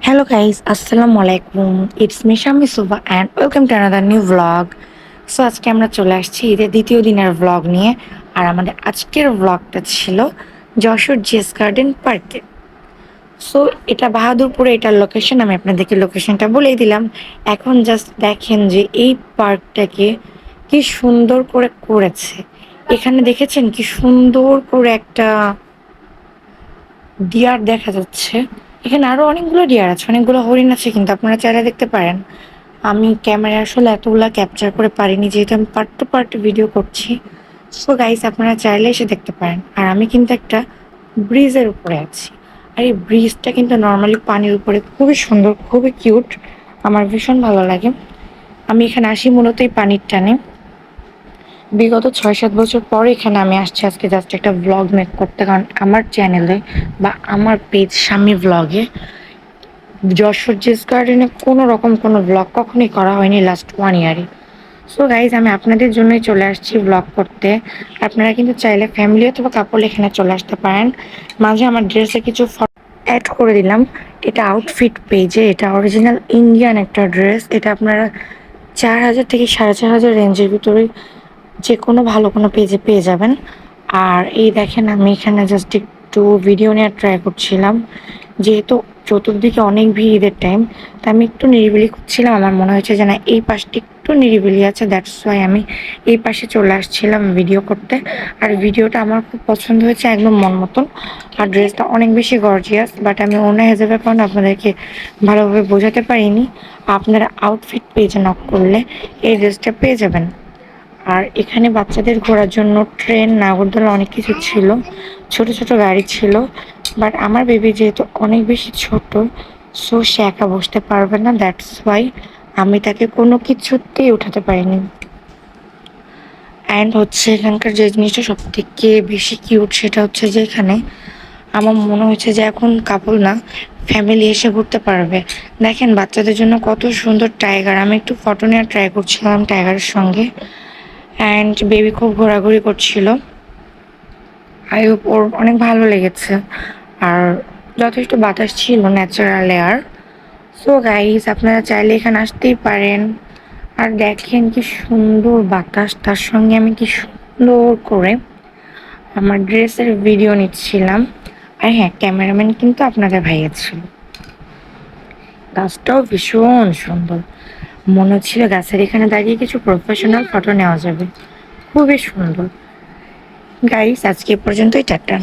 Guys, Assalamu alaikum. It's me Shami Suba and welcome to another new vlog. So আজকে আমরা চলে আসছি ঈদের দ্বিতীয় দিনের ভ্লগ নিয়ে। আর আমাদের আজকের ভ্লগটা ছিল যশোর জিএস গার্ডেন পার্কে। সো এটা বাহাদুরপুরে এটার লোকেশন আমি আপনাদেরকে লোকেশনটা বলেই দিলাম। এখন জাস্ট দেখেন যে এই পার্কটাকে কি সুন্দর করে করেছে। এখানে দেখেছেন কি সুন্দর করে একটা ডিয়ার দেখা যাচ্ছে। এখানে আরও অনেকগুলো ডিয়ার আছে, অনেকগুলো হরিণ আছে কিন্তু আপনারা চাইলে দেখতে পারেন। আমি ক্যামেরা আসলে এতগুলা ক্যাপচার করে পারিনি, যেহেতু আমি পার্ট টু পার্ট ভিডিও করছি। সো গাইস আপনারা চাইলে এসে দেখতে পারেন। আর আমি কিন্তু একটা ব্রিজের উপরে আছি। আর এই ব্রিজটা কিন্তু নর্মালি পানির উপরে খুবই সুন্দর, খুবই কিউট আমার ভীষণ ভালো লাগে। আমি এখানে আসি মূলত এই পানির টানে। বিগত ছয় সাত বছর পর এখানে আমি আসছি। আজকে জাস্ট একটা ব্লগ মেক করতে। কারণ আমার চ্যানেলে বা আমার পেজ স্বামী ব্লগে যশোর জেস গার্ডেনে কোনো রকম কোনো ব্লগ কখনই করা হয়নি লাস্ট ওয়ান ইয়ারে সো গাইজ আমি আপনাদের জন্যই চলে আসছি ব্লগ করতে। আপনারা কিন্তু চাইলে ফ্যামিলি অথবা কাপড় এখানে চলে আসতে পারেন। মাঝে আমার ড্রেসে কিছু অ্যাড করে দিলাম। এটা আউটফিট পেজে এটা অরিজিনাল ইন্ডিয়ান একটা ড্রেস এটা আপনারা চার হাজার থেকে সাড়ে চার হাজার রেঞ্জের ভিতরে যে কোনো ভালো কোনো পেজে পেয়ে যাবেন। আর এই দেখেন, আমি এখানে জাস্ট একটু ভিডিও নেওয়ার ট্রাই করছিলাম। যেহেতু চতুর্দিকে অনেক ভিড় ঈদের টাইম তা আমি একটু নিরিবিলি করছিলাম। আমার মনে হয়েছে যে না এই পাশটি একটু নিরিবিলি আছে দ্যাটস ওয়াই আমি এই পাশে চলে আসছিলাম ভিডিও করতে। আর ভিডিওটা আমার খুব পছন্দ হয়েছে, একদম মন মতন। আর ড্রেসটা অনেক বেশি গর্জিয়াস বাট আমি অন্য হিসেবে কারণে আপনাদেরকে ভালোভাবে বোঝাতে পারিনি। আপনারা আউটফিট পেজে নক করলে এই ড্রেসটা পেয়ে যাবেন। আর এখানে বাচ্চাদের ঘোরার জন্য ট্রেন, নাগরদোলা অনেক কিছু ছিল। ছোট ছোট গাড়ি ছিল। বাট আমার বেবি যেহেতু অনেক বেশি ছোট সো সে একা বসতে পারবে না। দ্যাটস ওয়াই আমি তাকে কোনো কিছুতেই উঠাতে পারিনি। অ্যান্ড হচ্ছে এখানকার যে জিনিসটা সব থেকে বেশি কিউট সেটা হচ্ছে যে এখানে আমার মনে হয়েছে যে এখন কাপল না ফ্যামিলি এসে ঘুরতে পারবে। দেখেন বাচ্চাদের জন্য কত সুন্দর টাইগার আমি একটু ফটো নেওয়ার ট্রাই করছিলাম টাইগারের সঙ্গে। অ্যান্ড বেবি খুব ঘোরাঘুরি করছিল। আই হোপ ওর অনেক ভালো লেগেছে। আর যথেষ্ট বাতাস ছিল ন্যাচারাল এয়ার সো গাইজ আপনারা চাইলে এখানে আসতেই পারেন। আর দেখেন কি সুন্দর বাতাস, তার সঙ্গে আমি কি সুন্দর করে আমার ড্রেসের ভিডিও নিচ্ছিলাম। আর হ্যাঁ ক্যামেরাম্যান কিন্তু আপনাদের ভাইয়া ছিল। গাছটাও ভীষণ সুন্দর। মনে হচ্ছিল গাছের এখানে দাঁড়িয়ে কিছু প্রফেশনাল ফটো নেওয়া যাবে। খুবই সুন্দর। গাইস আজকে পর্যন্তই, টাটা।